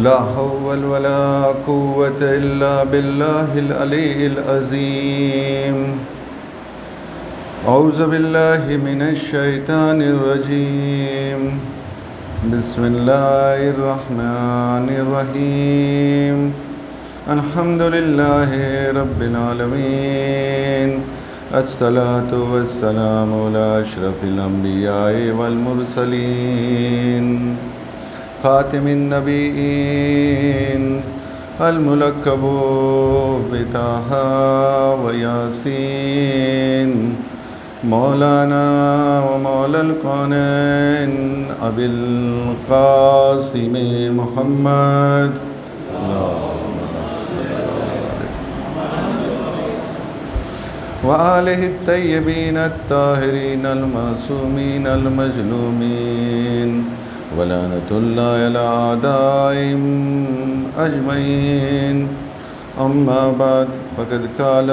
لا حول ولا قوة إلا بالله العلي العظيم أعوذ بالله من الشيطان الرجيم بسم الله الرحمن الرحيم الحمد لله رب العالمين الصلاة والسلام على أشرف الأنبياء والمرسلين خاتم النبیین، الملکب بتاہا و یاسین، مولانا و مولا القونین ابی القاسم محمد۔ وآلہ الطیبین الطاہرین المعصومین المجلومین۔ ولعنة الله على أعدائهم أجمعين أما بعد فقد قال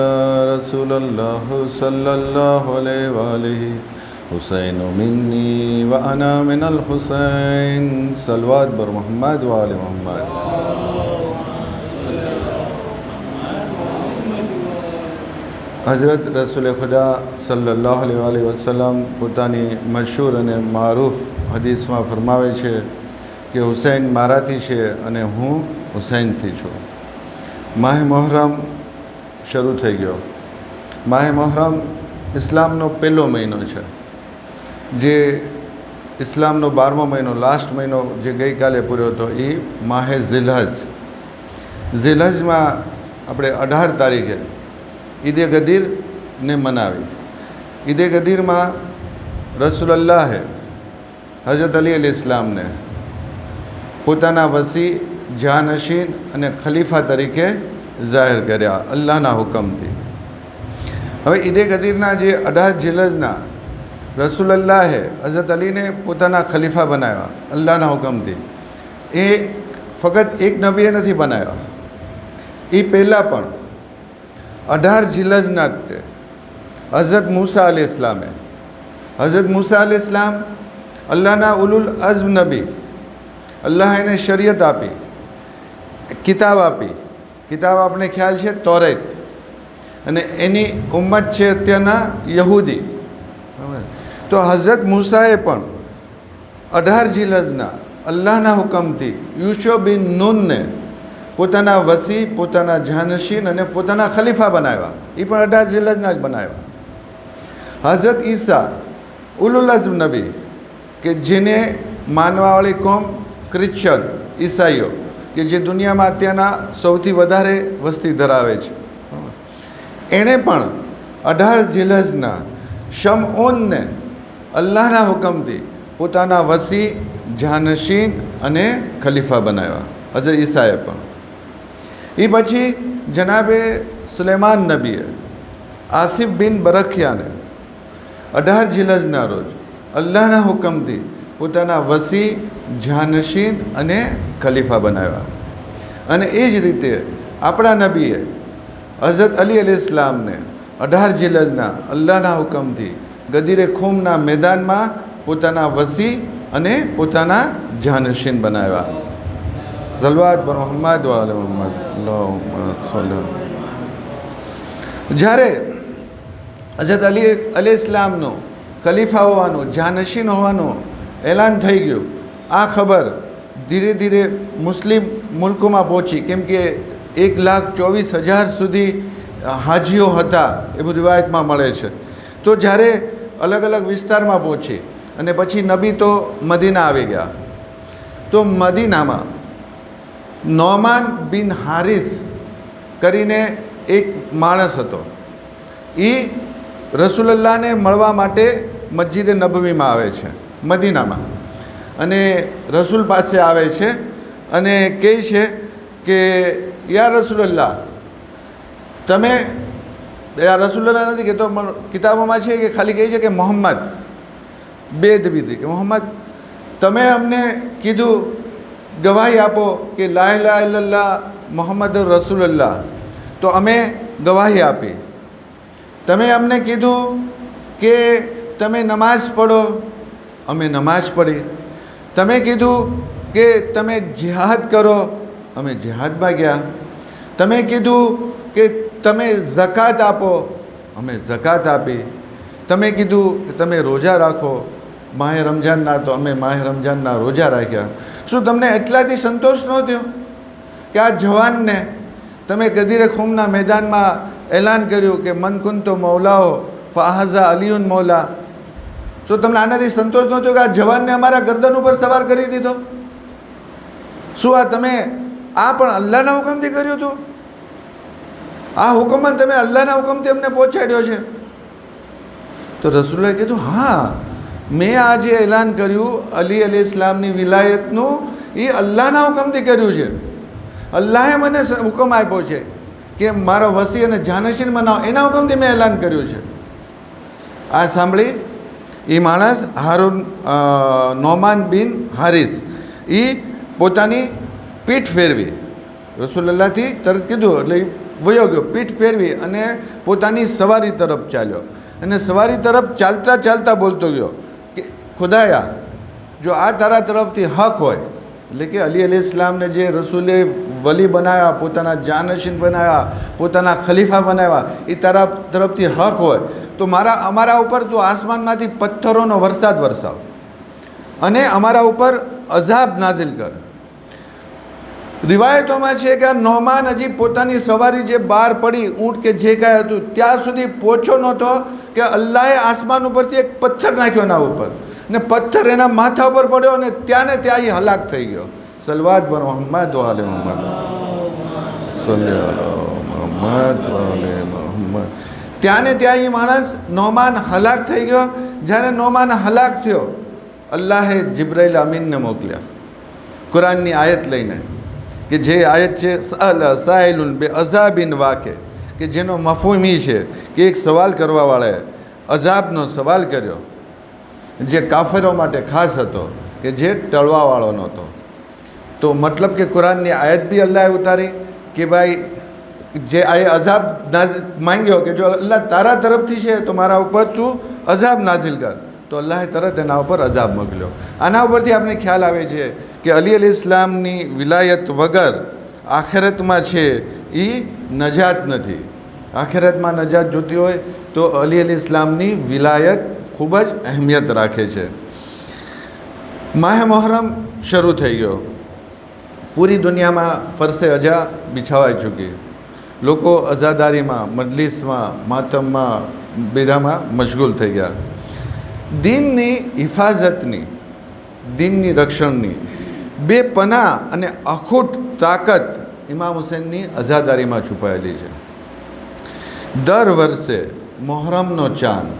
رسول الله صلى الله عليه وآله حسين مني وأنا من الحسين صلوات بر محمد وآل محمد હજરત રસૂલ ખુદા સલ્લાહ અલી વસલમ પોતાની મશહૂર અને મારૂફ હદીસમાં ફરમાવે છે કે હુસૈન મારાથી છે અને હું હુસૈનથી છું. માહે મોહરમ શરૂ થઈ ગયો. માહે મોહરમ ઇસ્લામનો પહેલો મહિનો છે. જે ઇસ્લામનો બારમો મહિનો, લાસ્ટ મહિનો જે ગઈકાલે પૂર્યો હતો એ માહે ઝિલહજ. ઝિલહજમાં આપણે અઢાર તારીખે ઈદે ગદીરને મનાવી. ઈદે ગદીરમાં રસુલલ્લાહે હજરત અલી અલી ઇસ્લામને. પોતાના વસી જાનશીન અને ખલીફા તરીકે જાહેર કર્યા અલ્લાહના હુકમથી. હવે ઈદે કદીરના જે અઢાર જિલજના રસુલલ્લાહે હઝરત અલીને પોતાના ખલીફા બનાવ્યા અલ્લાહના હુકમથી. એ ફક્ત એક નબીએ નથી બનાવ્યા. એ પહેલાં પણ અઢાર જિલ્લજના જ તે. હઝરત મૂસા અલી ઇસ્લામે. હઝરત મૂસા અલી ઇસ્લામ અલ્લાહના ઉલુલ અઝમ નબી. અલ્લાહ એને શરીયત આપી, કિતાબ આપી. કિતાબ આપણે ખ્યાલ છે તોરેત. અને એની ઉમ્મત છે અત્યારના યહૂદી. તો હઝરત મૂસાએ પણ અઢાર જિલ્લજના અલ્લાહના હુકમથી યુશો બિન નૂનને પોતાના વસી, પોતાના જાનશીન અને પોતાના ખલીફા બનાવ્યા. એ પણ અઢાર જિલ્લાના જ બનાવ્યા. હઝરત ઈસા, ઉલુલ અઝમ નબી. કે જેને માનવાવાળી કોમ ક્રિશ્ચન, ઈસાઈઓ, કે જે દુનિયામાં અત્યારના સૌથી વધારે વસ્તી ધરાવે છે. એણે પણ અઢાર જિલ્લાના શમઓનને અલ્લાહના હુકમથી પોતાના વસી જાનશીન અને ખલીફા બનાવ્યા હજર ઈસાએ પણ. એ પછી જનાબે સુલેમાન નબીએ આસિફ બિન બરખિયાને અઢાર જિલ્લજના રોજ અલ્લાહના હુકમથી પોતાના વસી, જાનશીન અને ખલીફા બનાવ્યા. અને એ જ રીતે આપણા નબીએ હઝરત અલી અલી ઇસ્લામને અઢાર જિલ્લજના અલ્લાહના હુકમથી ગદીરે ખુમના મેદાનમાં પોતાના વસી અને પોતાના જાનશીન બનાવ્યા. સલવાદ પર મોહમ્મદ મોહમ્મદ. જ્યારે હજરત અલી અલી ઇસ્લામનો ખલીફા હોવાનું, જાનશીન હોવાનું એલાન થઈ ગયું. આ ખબર ધીરે ધીરે મુસ્લિમ મુલ્કોમાં પહોંચી. કેમ કે એક લાખ ચોવીસ હજાર સુધી હાજીઓ હતા એવું રિવાયતમાં મળે છે. તો જ્યારે અલગ અલગ વિસ્તારમાં પહોંચી અને પછી નબી તો મદીના આવી ગયા. તો મદીનામાં નોમાન બિન હારિસ કરીને એક માણસ હતો. એ રસુલલ્લાહને મળવા માટે મસ્જિદે નબવીમાં આવે છે, મદીનામાં. અને રસૂલ પાસે આવે છે અને કહે છે કે, યા રસુલલ્લાહ, તમે યા રસુલ્લાહ નથી કહેતો કિતાબોમાં છે કે ખાલી કહે છે કે, મોહમ્મદ, બેદબીદી. કે, મોહમ્મદ, તમે અમને કીધું, ગવાહી આપો કે લાહ લાહ મોહમ્મદ રસુલલ્લાહ. તો અમે ગવાહી આપી. તમે અમને કીધું કે તમે નમાઝ પઢો? અમે નમાઝ પઢી. તમે કીધું કે તમે જિહાદ કરો? અમે જિહાદમાં ગયા. તમે કીધું કે તમે ઝકાત આપો? અમે ઝકાત આપી. તમે કીધું કે તમે રોજા રાખો? માહે રમજાનના તો અમે માહે રમજાનના રોજા રાખ્યા. શું તમને એટલાથી સંતોષ ન થયો કે આ જવાનને તમે કદીરે ખૂમના મેદાનમાં એલાન કર્યું કે, મન કુન તો મૌલાઓ ફાહઝા અલીઉન મૌલા. શું તમને આનાથી સંતોષ નહોતો કે આ જવાનને અમારા ગરદન ઉપર સવાર કરી દીધો? શું આ તમે આ પણ અલ્લાહના હુકમથી કર્યું હતું? આ હુકમમાં તમે અલ્લાહના હુકમથી અમને પહોંચાડ્યો છે. તો રસુલ્લાએ કીધું, હા, મેં આ જે એલાન કર્યું અલી અલી ઇસ્લામની વિલાયતનું, એ અલ્લાહના હુકમથી કર્યું છે. અલ્લાહે મને હુકમ આપ્યો છે. કે મારો વસી અને જાનશીન બનાવો, એના હુકમથી મેં એલાન કર્યું છે. આ સાંભળી. એ માણસ હારૂન નોમાન બિન હારિસ. એ પોતાની પીઠ ફેરવી. રસુલ્લાથી તરત કીધું, એટલે વયો ગયો. પીઠ ફેરવી અને પોતાની સવારી તરફ ચાલ્યો. અને સવારી તરફ ચાલતા ચાલતા બોલતો ગયો કે, ખુદાયા, જો આ તારા તરફથી હક હોય, એટલે કે અલી અલી ઇસ્લામને જે રસૂલે વલી બનાવ્યા પોતાના જાનશીન બનાવ્યા પોતાના ખલીફા બનાવ્યા એ તારા તરફથી હક હોય. તો મારા, અમારા ઉપર તું આસમાનમાંથી પથ્થરોનો વરસાદ વરસાવ અને અમારા ઉપર અઝાબ નાઝિલ કર. રિવાયતોમાં છે કે આ નોમાન હજી પોતાની સવારી જે બહાર પડી, ઊંટ કે જે કાંઈ હતું, ત્યાં સુધી પહોંચ્યો નહોતો કે અલ્લાહે આસમાન ઉપરથી એક પથ્થર નાખ્યો એના ઉપર. ને પથ્થર એના માથા ઉપર પડ્યો અને ત્યાં ને ત્યાં એ હલાક થઈ ગયો. સલવાત પર મોહમ્મદ વાલે محمد. صلی محمد વાલે મોહમ્મદ ત્યાં ત્યાં એ માણસ નોમાન હલાક થઈ ગયો જ્યારે નોમાન હલાક થયો અલ્લાહે જિબ્રાઈલ અમીનને મોકલ્યા કુરાનની આયત લઈને કે જે આયત છે સાહિલુન બે અઝાબિન વાકે કે જેનો મફૂમી છે કે એક સવાલ કરવાવાળાએ અઝાબનો સવાલ કર્યો જે કાફેરો માટે ખાસ હતો કે જે ટળવાવાળો નહોતો તો મતલબ કે કુરાનની આયત બી અલ્લાહે ઉતારી કે ભાઈ, જે આ અઝાબ માંગ્યો કે જો અલ્લાહ તારા તરફથી છે, તો મારા ઉપર તું અઝાબ નાઝિલ કર. તો અલ્લાહે તરત એના ઉપર અઝાબ મોકલ્યો. આના ઉપરથી આપણે ખ્યાલ આવે છે કે અલી અલી ઇસ્લામની વિલાયત વગર આખેરતમાં છે એ નજાત નથી. આખેરતમાં નજાત જોતી હોય તો અલી અલી ઇસ્લામની વિલાયત ખૂબ જ અહેમિયત રાખે છે. માહે મોહરમ શરૂ થઈ ગયો. પૂરી દુનિયામાં ફરસે અજા બિછાવાઈ ચૂકી. લોકો અઝાદારીમાં, મજલિસમાં, માતમમાં, બેધામાં મશગુલ થઈ ગયા. દિનની હિફાજતની દિનની રક્ષણની, બે પના અને અખૂટ તાકાત ઇમામ હુસેનની અઝાદારીમાં છુપાયેલી છે. દર વર્ષે મોહરમનો ચાંદ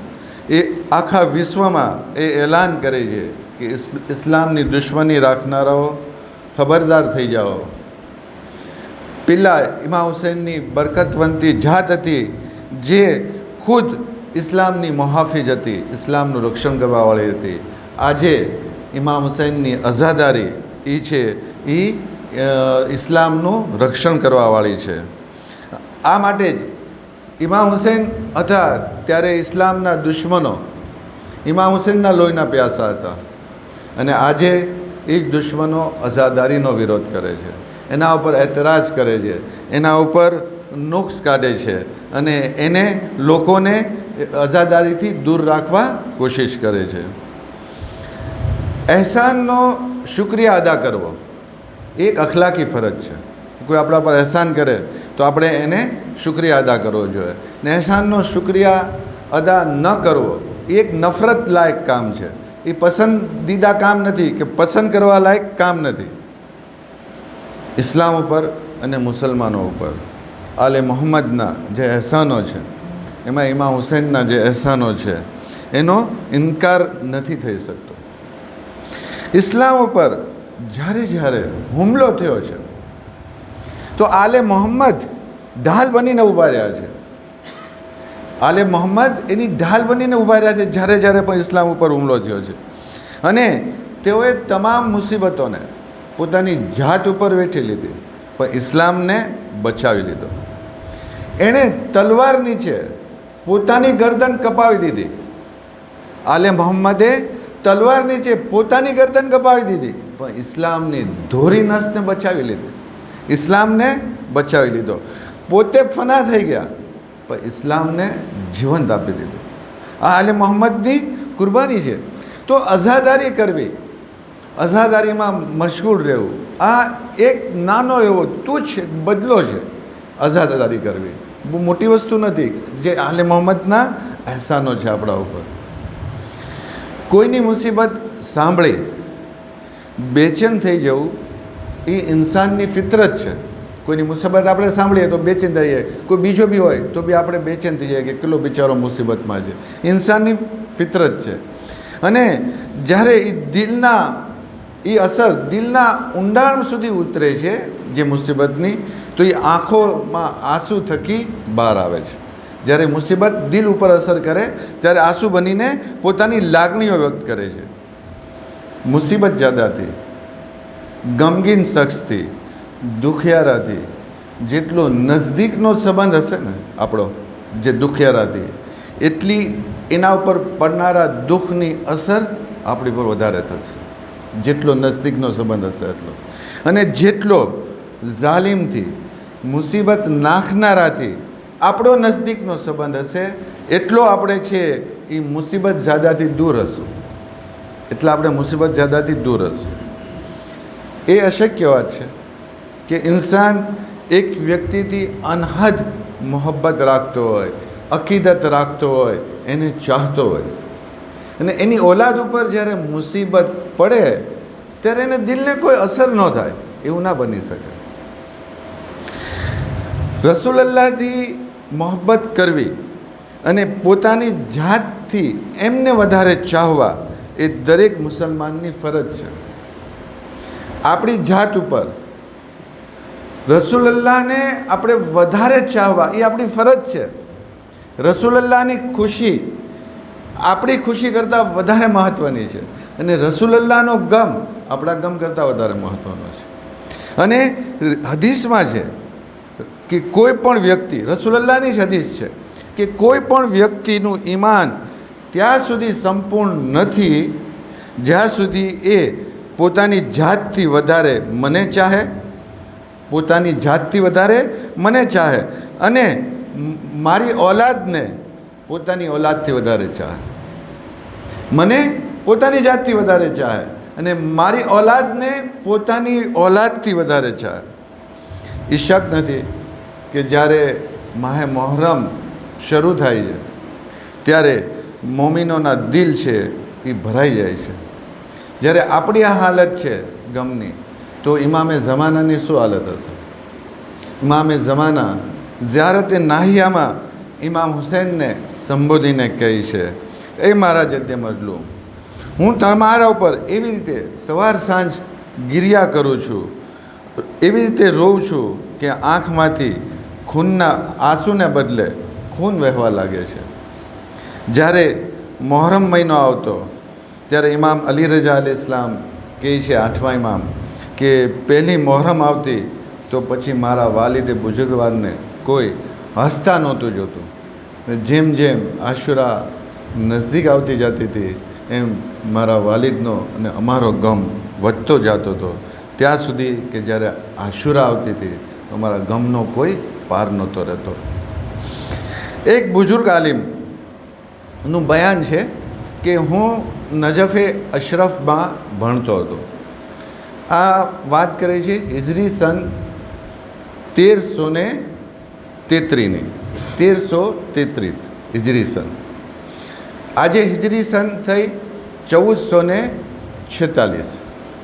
એ આખા વિશ્વમાં એ એલાન કરે છે કે ઇસ- ઇસ્લામની દુશ્મની રાખનારાઓ ખબરદાર થઈ જાઓ. પેલા ઇમામ હુસેનની બરકતવંતી જાત હતી, જે ખુદ ઇસ્લામની મહાફિજ હતી, ઇસ્લામનું રક્ષણ કરવાવાળી હતી. આજે ઇમામ હુસૈનની અઝાદારી એ છે એ ઇસ્લામનું રક્ષણ કરવાવાળી છે. આ માટે જ ઇમામ હુસૈન હતા ત્યારે ઇસ્લામના દુશ્મનો. ઇમામ હુસૈનના લોહીના પ્યાસા હતા. અને આજે એ જ દુશ્મનો અઝાદારીનો વિરોધ કરે છે. એના ઉપર એતરાજ કરે છે. એના ઉપર નુક્સ કાઢે છે અને એને લોકોને અઝાદારીથી દૂર રાખવા કોશિશ કરે છે. અહેસાનનો શુક્રિયા અદા કરવો એક અખલાકી ફરજ છે. કોઈ આપણા પર અહેસાન કરે તો આપણે એને શુક્રિયા અદા કરવો જોઈએ. ને અહેસાનનો શુક્રિયા અદા ન કરવો એક નફરત લાયક કામ છે. એ પસંદીદા કામ નથી કે પસંદ કરવા લાયક કામ નથી. ઇસ્લામ ઉપર અને મુસલમાનો ઉપર. આલે મોહમ્મદના જે અહેસાનો છે, એમાં ઇમા હુસૈનના જે અહેસાનો છે, એનો ઇનકાર નથી થઈ શકતો. ઇસ્લામ ઉપર જ્યારે જ્યારે હુમલો થયો છે, તો આલે મોહમ્મદ ઢાલ બનીને ઊભા રહ્યા છે. આલે મોહમ્મદ એની ઢાલ બનીને ઊભા રહ્યા છે. જ્યારે જ્યારે પણ ઇસ્લામ ઉપર હુમલો થયો છે. અને તેઓએ તમામ મુસીબતોને પોતાની જાત ઉપર વેઠી લીધી, પણ ઇસ્લામને બચાવી લીધો. એણે તલવાર નીચે પોતાની ગરદન કપાવી દીધી. આલે મોહમ્મદે તલવાર નીચે પોતાની ગરદન કપાવી દીધી, પણ ઇસ્લામની ધોરી નસને બચાવી લીધી. ઇસ્લામને બચાવી લીધો. પોતે ફના થઈ ગયા. પણ ઇસ્લામને જીવંત આપી દીધું. આ આલે મોહમ્મદની કુરબાની છે. તો અઝાદારી કરવી, અઝાદારીમાં મશગુલ રહેવું, આ એક નાનો એવો તુચ્છ બદલો છે અઝાદારી કરવી. બહુ મોટી વસ્તુ નથી જે આલે મોહમ્મદના અહેસાનો છે આપણા ઉપર. કોઈની મુસીબત સાંભળી, બેચેન થઈ જવું, એ ઇન્સાનની ફિતરત છે. કોઈની મુસીબત આપણે સાંભળીએ તો બેચેન થઈ જાય કોઈ બીજો બી હોય તો બી આપણે બેચેન થઈ જાય કે કેટલો બિચારો મુસીબતમાં છે. ઇન્સાનની ફિતરત છે. અને જ્યારે એ દિલના એ અસર દિલના ઊંડાણ સુધી ઉતરે છે, જે મુસીબતની, તો એ આંખોમાં આંસુ થકી બહાર આવે છે. જ્યારે મુસીબત દિલ ઉપર અસર કરે, ત્યારે આંસુ બનીને પોતાની લાગણીઓ વ્યક્ત કરે છે. મુસીબત જ્યાદાથી, ગમગીન શખ્સથી દુખિયારાથી. જેટલો નજદીકનો સંબંધ હશે ને આપણો, જે દુખિયારાથી, એટલી એના ઉપર પડનારા દુઃખની અસર આપણી પર વધારે થશે. જેટલો નજદીકનો સંબંધ હશે એટલો. અને જેટલો ઝાલિમથી, મુસીબત નાખનારાથી આપણો નજદીકનો સંબંધ હશે, એટલો આપણે છે એ મુસીબત જાદાથી દૂર હશું. એટલે આપણે મુસીબત જાદાથી દૂર હશું. એ અશક્ય વાત છે. કે ઇન્સાન એક વ્યક્તિથી અનહદ મોહબ્બત રાખતો હોય, અકીદત રાખતો હોય, એને ચાહતો હોય. અને એની ઓલાદ ઉપર જ્યારે મુસીબત પડે, ત્યારે એને દિલને કોઈ અસર ન થાય, એવું ના બની શકે. રસુલલ્લાહથી મોહબ્બત કરવી અને પોતાની જાતથી એમને વધારે ચાહવા એ દરેક મુસલમાનની ફરજ છે. આપણી જાત ઉપર રસુલલ્લાહને આપણે વધારે ચાહવા, એ આપણી ફરજ છે. રસુલલ્લાહની ખુશી, આપણી ખુશી કરતાં વધારે મહત્ત્વની છે. અને રસુલલ્લાહનો ગમ આપણા ગમ કરતાં વધારે મહત્ત્વનો છે. અને હદીસમાં છે કે કોઈ પણ વ્યક્તિ, રસુલલ્લાહની જ હદીસ છે કે કોઈ પણ વ્યક્તિનું ઈમાન ત્યાં સુધી સંપૂર્ણ નથી, જ્યાં સુધી એ પોતાની જાતથી વધારે મને ચાહે પોતાની જાતથી વધારે મને ચાહે. અને મારી ઓલાદને પોતાની ઓલાદથી વધારે ચાહે. મને પોતાની જાતથી વધારે ચાહે અને મારી ઓલાદને પોતાની ઓલાદથી વધારે ચાહે. એ શક નથી કે જ્યારે માહે મોહરમ શરૂ થાય છે, ત્યારે મોમિનોના દિલ છે એ ભરાઈ જાય છે. જ્યારે આપણી આ હાલત છે ગમની તો ઇમામે જમાનાની શું હાલત હશે? ઇમામે જ્યારે તે નાહિયામાં ઇમામ હુસૈનને સંબોધીને કહી છે, એ મારા જદ્દે મજલુમ, હું તમારા ઉપર એવી રીતે સવાર સાંજ ગિરિયા કરું છું, એવી રીતે રોઉં છું કે આંખમાંથી ખૂનના આંસુને બદલે ખૂન વહેવા લાગે છે. જ્યારે મોહરમ મહિનો આવતો, ત્યારે ઇમામ અલી રજા અલી ઇસ્લામ કહે છે, આઠમા ઇમામ કે પહેલી મોહરમ આવતી, તો પછી મારા વાલિદે બુઝુર્ગવારને કોઈ હસતા નહોતું જોતું. જેમ જેમ આશુરા નજદીક આવતી જતી હતી, એમ મારા વાલિદનો અને અમારો ગમ વધતો જતો હતો. ત્યાં સુધી કે જ્યારે આશુરા આવતી હતી, તો મારા ગમનો કોઈ પાર નહોતો રહેતો. એક બુઝુર્ગ આલિમનું બયાન છે કે હું નજફે અશરફમાં ભણતો હતો. આ વાત કરે છે હિજરી સન તેરસો ને તેત્રીની તેરસો તેત્રીસ હિજરી સન. આજે હિજરી સન થઈ ચૌદસો ને છેતાલીસ.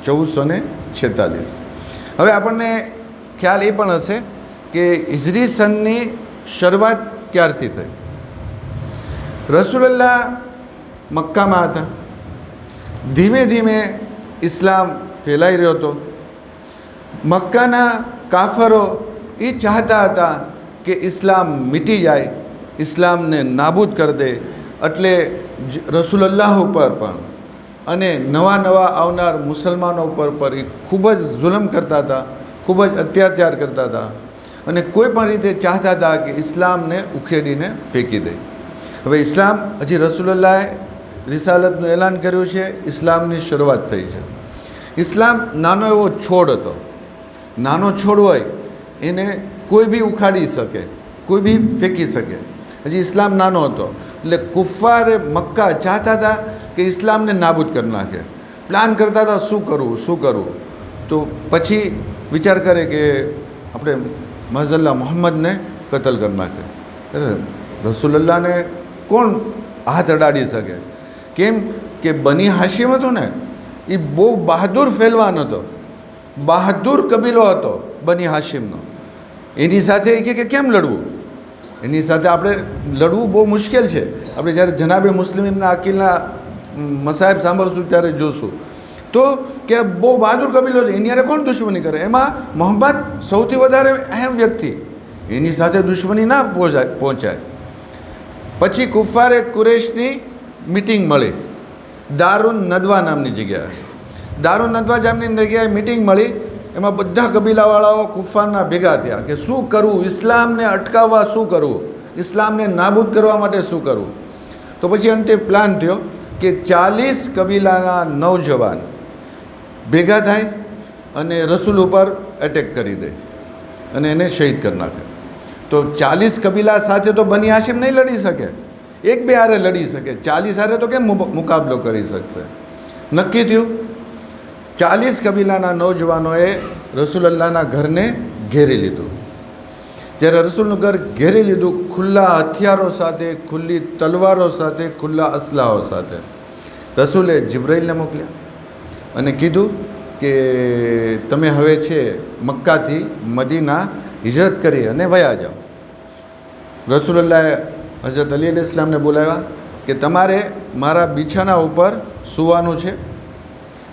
ચૌદસો ને છેતાલીસ. હવે આપણને ખ્યાલ એ પણ હશે કે હિજરી સનની શરૂઆત ક્યારથી થઈ? રસુલલ્લા મક્કામાં હતા. ધીમે ધીમે ઇસ્લામ ફેલાઈ રહ્યો હતો. મક્કાના કાફરો એ ચાહતા હતા કે ઇસ્લામ મીટી જાય, ઇસ્લામને નાબૂદ કરી દે, એટલે રસુલલ્લાહ ઉપર પણ. અને નવા નવા આવનાર મુસલમાનો ઉપર પર એ ખૂબ જ જુલમ કરતા હતા, ખૂબ જ અત્યાચાર કરતા હતા. અને કોઈ પણ રીતે ચાહતા હતા કે ઇસ્લામને ઉખેડીને ફેંકી દે. હવે ઇસ્લામ હજી રસુલલ્લાહે રિસાલતનું એલાન કર્યું છે, ઇસ્લામની શરૂઆત થઈ છે. ઇસ્લામ નાનો એવો છોડ હતો. નાનો છોડ હોય, એને કોઈ બી ઉખાડી શકે, કોઈ બી ફેંકી શકે. હજી ઇસ્લામ નાનો હતો. એટલે કુફારે મક્કા ચાહતા હતા કે ઇસ્લામને નાબૂદ કરી નાખે. પ્લાન કરતા હતા શું કરવું શું કરવું તો પછી વિચાર કરે કે આપણે મઝલ્લા મોહમ્મદને કતલ કરી નાખે. અરે, રસુલલ્લાહને કોણ હાથ અડાડી શકે? કેમ કે બની હાશિમ હતું ને એ બહુ બહાદુર ફેલવાન હતો. બહાદુર કબીલો હતો બની હાશિમનો. એની સાથે એ કે કેમ લડવું? એની સાથે આપણે લડવું બહુ મુશ્કેલ છે. આપણે જ્યારે જનાબે મુસ્લિમના અકીલના મસાહેબ સાંભળશું ત્યારે જોશું. તો કે બહુ બહાદુર કબીલો છે. એની હારે કોણ દુશ્મની કરે? એમાં મોહમ્મદ સૌથી વધારે અહેમ વ્યક્તિ. એની સાથે દુશ્મની ના પહોંચાય પહોંચાય. પછી કુફારે કુરેશની મિટિંગ મળી. દારૂન નદવા નામની જગ્યાએ. દારૂન નદવા નામની જગ્યાએ મિટિંગ મળી. એમાં બધા કબીલાવાળાઓ કુફારના ભેગા થયા કે શું કરવું? ઇસ્લામને અટકાવવા શું કરવું? ઇસ્લામને નાબૂદ કરવા માટે શું કરવું? તો પછી અંતે પ્લાન થયો કે ચાલીસ કબીલાના નવજવાન ભેગા થાય અને રસૂલ ઉપર એટેક કરી દે અને એને શહીદ કરી નાખે. તો ચાલીસ કબીલા સાથે તો બની હાશિમ નહીં લડી શકે. એક બે હારે લડી શકે, ચાલીસ હારે તો કેમ મુકાબલો કરી શકશે? નક્કી થયું? ચાલીસ કબીલાના નૌજવાનોએ રસૂલલ્લાહના ઘરને ઘેરી લીધું. જ્યારે રસૂલનું ઘર ઘેરી લીધું, ખુલ્લા હથિયારો સાથે, ખુલ્લી તલવારો સાથે, ખુલ્લા અસલાઓ સાથે, રસૂલે જિબ્રાઈલને મોકલ્યા અને કીધું કે તમે હવે છે મક્કાથી મદીના હિજરત કરી અને વયા જાઓ. રસૂલલ્લાહે હજરત અલી અલી ઇસ્લામને બોલાવ્યા કે તમારે મારા બિછાના ઉપર સૂવાનું છે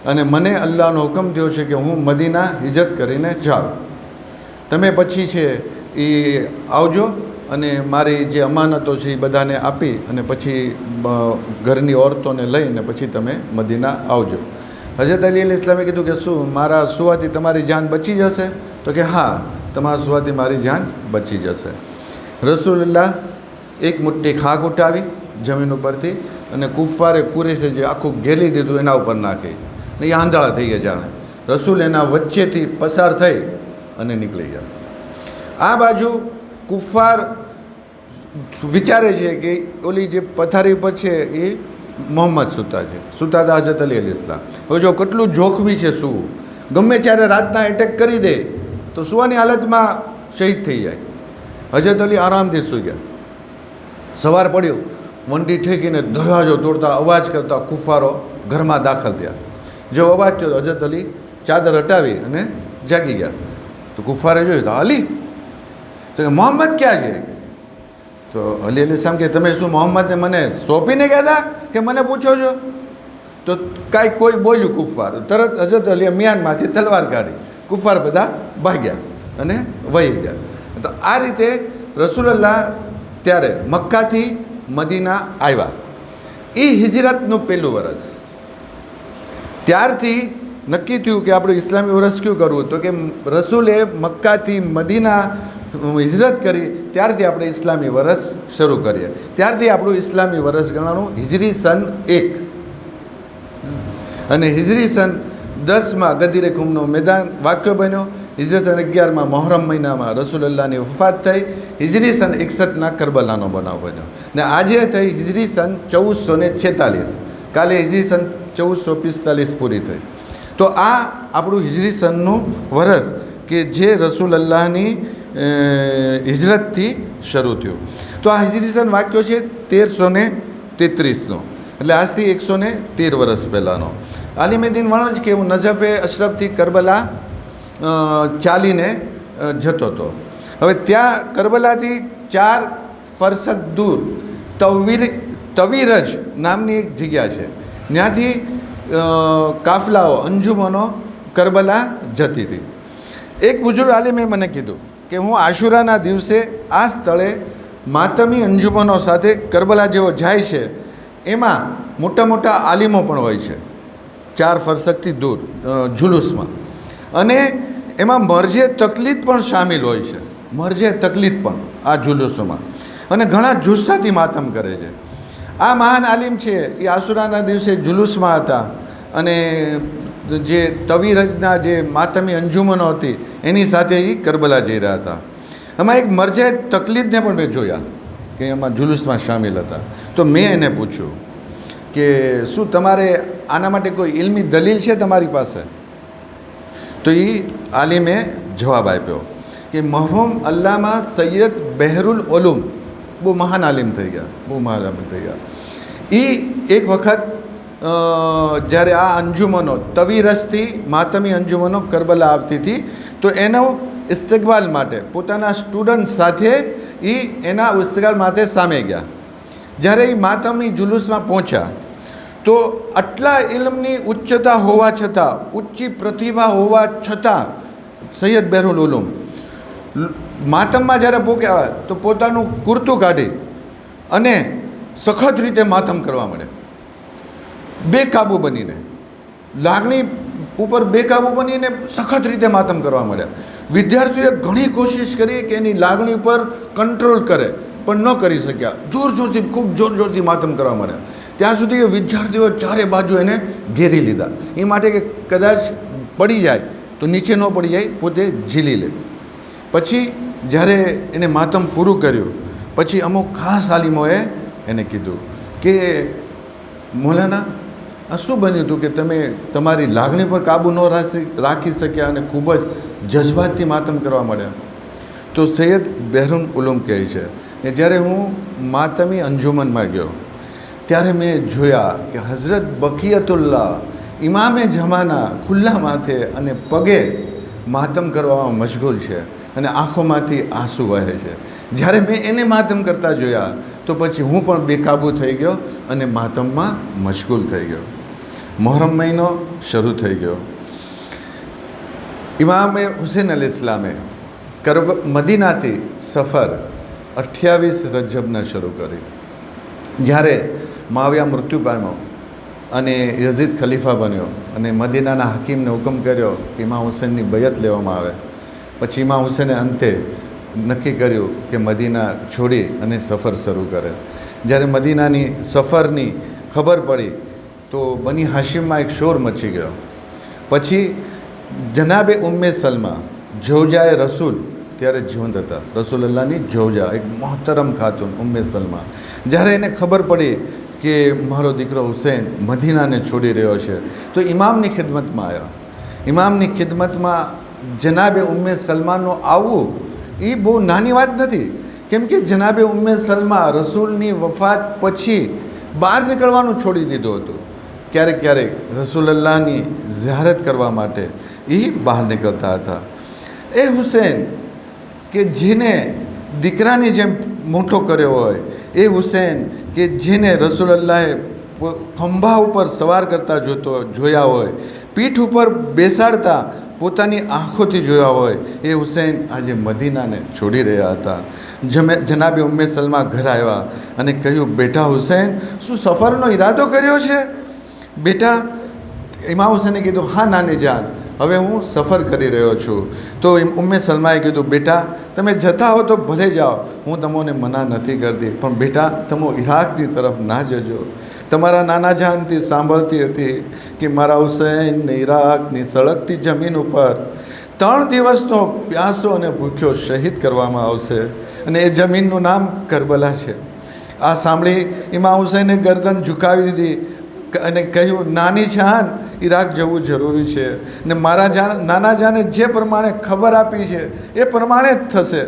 અને મને અલ્લાહનો હુકમ થયો છે કે હું મદીના હિજરત કરીને જાઉં. તમે પછી છે એ આવજો અને મારી જે અમાનતો છે એ બધાને આપી અને પછી ઘરની ઓરતોને લઈને પછી તમે મદીના આવજો. હજરત અલી અલી ઇસ્લામે કીધું કે શું, મારા સુવાથી તમારી જાન બચી જશે? તો કે હા, તમારા સુવાથી મારી જાન બચી જશે. રસૂલુલ્લાહ એક મુઠ્ઠી ખાક ઉઠાવી, જમીન ઉપરથી અને કુફારે કુરેશે જે આખું ઘેલી દીધું એના ઉપર નાખી. ને એ આંધળા થઈ ગયા જાણે. રસૂલ એના વચ્ચેથી પસાર થઈ અને નીકળી ગયા. આ બાજુ કુફાર વિચારે છે કે ઓલી જે પથારી ઉપર છે એ મોહમ્મદ સુતા છે. સુતાદા હજરત અલી અલી ઇસ્લામ. હવે જો કેટલું જોખમી છે શું ગમે ત્યારે રાતના એટેક કરી દે, તો સુવાની હાલતમાં શહીદ થઈ જાય. હજરત અલી આરામથી સૂઈ ગયા. સવાર પડ્યું. વંટી ઠેકીને દરવાજો તોડતા અવાજ કરતા કુફારો ઘરમાં દાખલ થયા. જો અવાજ થયો હજરત અલી ચાદર હટાવી અને જાગી ગયા. તો કુફારે જોયું, તો અલી, તો મોહમ્મદ ક્યાં છે? તો અલી અલી સામ કે, તમે શું મોહમ્મદને મને સોંપીને ગયા હતા કે મને પૂછો છો? તો કાંઈ કોઈ બોલ્યું કુફાર. તરત હજરત અલીએ મિયાનમાંથી તલવાર કાઢી. કુફાર બધા ભાગ્યા અને વહી ગયા. તો આ રીતે રસૂલલ્લાહ ત્યારે મક્કાથી મદીના આવ્યા. એ હિજરતનું પહેલું વર્ષ ત્યારથી નક્કી થયું કે આપણું ઇસ્લામી વર્ષ કયું કરવું? તો કે રસૂલે મક્કાથી મદીના હિજરત કરી, ત્યારથી આપણે ઇસ્લામી વર્ષ શરૂ કરીએ. ત્યારથી આપણું ઇસ્લામી વર્ષ ગણાનું હિજરી સન એક. અને હિજરી સન દસમાં ગદીરે ખુમનો મેદાન વાક્ય બન્યો. હિજરત અગિયારમાં મોહરમ મહિનામાં રસૂલલ્લાહની વફાત થઈ, હિજરી સન એકસઠના કરબલાનો બનાવ બન્યો. ને આજે થઈ હિજરી સન ચૌદસો ને છેતાલીસ. કાલે હિજરી સન ચૌદસો પિસ્તાલીસ પૂરી થઈ. તો આ આપણું હિજરી સનનું વરસ કે જે રસુલ અલ્લાહની હિજરતથી શરૂ થયું. તો આ હિજરી સન વાક્યો છે તેરસો ને તેત્રીસનો. એટલે આજથી એકસો ને તેર વર્ષ પહેલાંનો. આલિમેદીન જ કે હું નજફે, અશરફથી કરબલા ચાલીને જતો હતો. હવે ત્યાં કરબલાથી ચાર ફરસક દૂર તવીર, તવીરજ નામની એક જગ્યા છે. ત્યાંથી કાફલાઓ, અંજુમનો કરબલા જતી હતી. એક બુજુર્ગ આલિમે મને કીધું કે હું આશુરાના દિવસે આ સ્થળે માતમી અંજુમનો સાથે કરબલા જેવો જાય છે, એમાં મોટા મોટા આલિમો પણ હોય છે, ચાર ફરસકથી દૂર જુલુસમાં. અને એમાં મરજે તકલીફ પણ સામેલ હોય છે. મરજે તકલીફ પણ આ જુલુસોમાં. અને ઘણા જુસ્સાથી માતમ કરે છે. આ મહાન આલિમ છે, એ આસુરાના દિવસે જુલુસમાં હતા. અને જે તવીરજના જે માતમી અંજુમનો હતી, એની સાથે એ કરબલા જઈ રહ્યા હતા. એમાં એક મરજે તકલીફને પણ મેં જોયા કે એમાં જુલુસમાં સામેલ હતા. તો મેં એને પૂછ્યું કે શું તમારે આના માટે કોઈ ઇલમી દલીલ છે તમારી પાસે? તો એ આલિમે જવાબ આપ્યો કે મરહુમ અલ્લામા સૈયદ બહેરુલ ઓલુમ બહુ મહાન આલિમ થઈ ગયા, બહુ મહાન આલિમ થઈ ગયા. એ એક વખત જ્યારે આ અંજુમનો તવીરસથી માતમી અંજુમનો કરબલા આવતી હતી, તો એનો ઇસ્તકબાલ માટે, પોતાના સ્ટુડન્ટ સાથે એ એના ઇસ્તકબાલ માટે સામે ગયા. જ્યારે એ માતમી જુલુસમાં પહોંચ્યા તો આટલા ઇલમની ઉચ્ચતા હોવા છતાં ઊંચી પ્રતિભા હોવા છતાં, સૈયદ બહેરુલ ઉલુમ, માતમમાં જ્યારે પોક્યા તો પોતાનું કુર્તું કાઢી અને સખત રીતે માતમ કરવા મળે બેકાબુ બનીને, લાગણી ઉપર બેકાબુ બનીને સખત રીતે માતમ કરવા મળ્યા વિદ્યાર્થીઓએ ઘણી કોશિશ કરી કે એની લાગણી ઉપર કંટ્રોલ કરે, પણ ન કરી શક્યા. જોર જોરથી ખૂબ જોર જોરથી માતમ કરવા મળ્યા ત્યાં સુધી એ વિદ્યાર્થીઓ ચારે બાજુ એને ઘેરી લીધા. એ માટે કે કદાચ પડી જાય તો નીચે ન પડી જાય, પોતે ઝીલી લે. પછી જ્યારે એને માતમ પૂરું કર્યું, પછી અમુક ખાસ આલિમોએ એને કીધું કે, મોલાના, આ શું બન્યું હતું કે તમે તમારી લાગણી પર કાબૂ ન રાખી રાખી શક્યા અને ખૂબ જ જજ્બાતથી માતમ કરવા મળ્યા તો સૈયદ બહેરુન ઉલુમ કહે છે કે, જ્યારે હું માતમી અંજુમનમાં ગયો ત્યારે મેં જોયા કે હઝરત બકિયતુલ્લા ઇમામે જમાના ખુલ્લા માથે અને પગે માતમ કરવામાં મશગુલ છે અને આંખોમાંથી આંસુ વહે છે. જ્યારે મેં એને માતમ કરતા જોયા, તો પછી હું પણ બેકાબૂ થઈ ગયો અને માતમમાં મશગુલ થઈ ગયો. મોહરમ મહિનો શરૂ થઈ ગયો. ઇમામે હુસેન અલ ઇસ્લામે કરબ મદીનાથી સફર અઠ્યાવીસ રજબના શરૂ કરી. જ્યારે માવ્યા મૃત્યુ પામ્યો અને યઝીદ ખલીફા બન્યો અને મદીનાના હકીમને હુકમ કર્યો કે ઇમામ હુસેનની બયત લેવામાં આવે. પછી ઇમામ હુસેને અંતે નક્કી કર્યું કે મદીના છોડી અને સફર શરૂ કરે. જ્યારે મદીનાની સફરની ખબર પડી તો બની હાશિમમાં એક શોર મચી ગયો. પછી જનાબે ઉમ્મે સલમા જોજાએ રસૂલ ત્યારે જીવંત હતા. રસૂલલ્લાહની જોજા, એક મોહતરમ ખાતુન ઉમ્મે સલમા. જ્યારે એને ખબર પડી કે મારો દીકરો હુસૈન મદીનાને છોડી રહ્યો છે. તો ઇમામની ખિદમતમાં આવ્યો. ઇમામની ખિદમતમાં જનાબે ઉમ્મે સલમાનનું આવવું એ બહુ નાની વાત નથી. કેમ કે જનાબે ઉમ્મે સલમા રસૂલની વફાત પછી બહાર નીકળવાનું છોડી દીધું હતું. ક્યારેક ક્યારેક રસૂલલ્લાહની ઝિયારત કરવા માટે એ બહાર નીકળતા હતા. એ હુસૈન કે જેને દીકરાની જેમ મોટો કર્યો હોય એ હુસેન કે જેને રસૂલલ્લાહે પો- ખંભા ઉપર સવાર કરતા જોતો, જોયા હોય, પીઠ ઉપર બેસાડતા પોતાની આંખોથી જોયા હોય, એ હુસેન આજે મદીનાને છોડી રહ્યા હતા. જમે, જનાબે ઉમ્મે સલમા ઘર આવ્યા અને કહ્યું, બેટા હુસેન, શું સફરનો ઈરાદો કર્યો છે? બેટા ઇમામ હુસેને કીધું, હા, નાની જાન. હવે હું સફર કરી રહ્યો છું. તો ઉમ્મે સલમાએ કીધું, બેટા, તમે જતા હો તો ભલે જાઓ. હું તમને મના નથી કરતી, પણ બેટા, તમે ઇરાકની તરફ ના જજો. તમારા નાના જાનથી સાંભળતી હતી કે મારા હુસૈનને ઇરાકની સળગતી જમીન ઉપર ત્રણ દિવસનો પ્યાસો અને ભૂખ્યો શહીદ કરવામાં આવશે અને એ જમીનનું નામ કરબલા છે. આ સાંભળી ઇમામ હુસૈને ગરદન ઝુકાવી દીધી. અને કહ્યું, નાની જાન ઈરાક જવું જરૂરી છે. ને મારા જાન, નાના જાને જે પ્રમાણે ખબર આપી છે, એ પ્રમાણે જ થશે.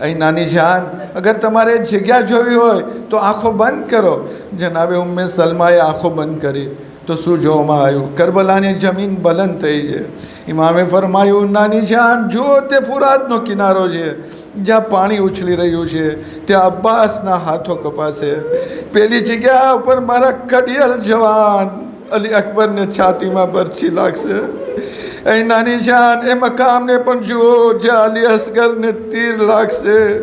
અહીં નાની જાન, અગર તમારે જગ્યા જોવી હોય, તો આંખો બંધ કરો. જનાબે ઉમ્મે સલમાએ આંખો બંધ કરી. તો શું જોવામાં આવ્યું? કરબલાની જમીન બલંદ થઈ છે. ઇમામે ફરમાયું, નાની જાન, જુઓ તે ફુરાતનો કિનારો છે. જ્યાં પાણી ઉછળી રહ્યું છે, ત્યાં અબ્બાસના હાથો કપાશે. પેલી જગ્યા ઉપર મારા કડિયલ જવાન અલી અકબરને છાતીમાં બરછી લાગશે. અહીં નાની જાન, એ મકામને પણ જુઓ, જ્યાં અલી અસગરને તીર લાગશે.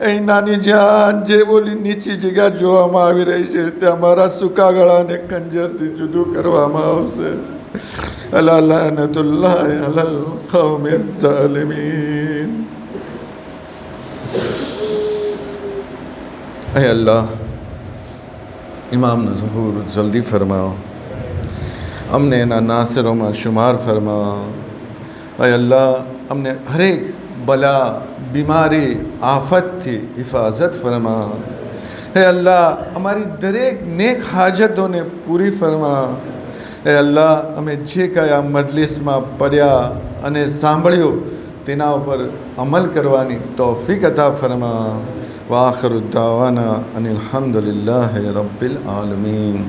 અહીં નાની જાન, જે ઓલી નીચી જગ્યા જોવામાં આવી રહી છે, ત્યાં મારા સૂકા ગળાને કંજરથી જુદું કરવામાં આવશે. અલા લાનતુલ્લાહ અલલ કૌમે ઝાલિમીન. અહે અલ્લાહ, ઇમામનો ઝહૂર જલ્દી ફરમાવો. અમને એના નાસરોમાં શુમાર ફરમા અય અલ્લાહ, અમને હરેક બલા, બીમારી, આફતથી હિફાજત ફરમા હે અલ્લાહ, અમારી દરેક નેક હાજતોને પૂરી ફરમા હે અલ્લાહ, અમે જે કયા મજલિસમાં પડ્યા અને સાંભળ્યું, તેના ઉપર અમલ કરવાની તોફીક અતા ફરમા વાખરુ દાવાના અને અલહમદુલિલ્લાહ રબ્બિલ આલમીન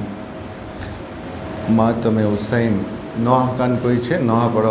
માતમે હુસૈન નોહ કાન કોઈ છે નોહ પડો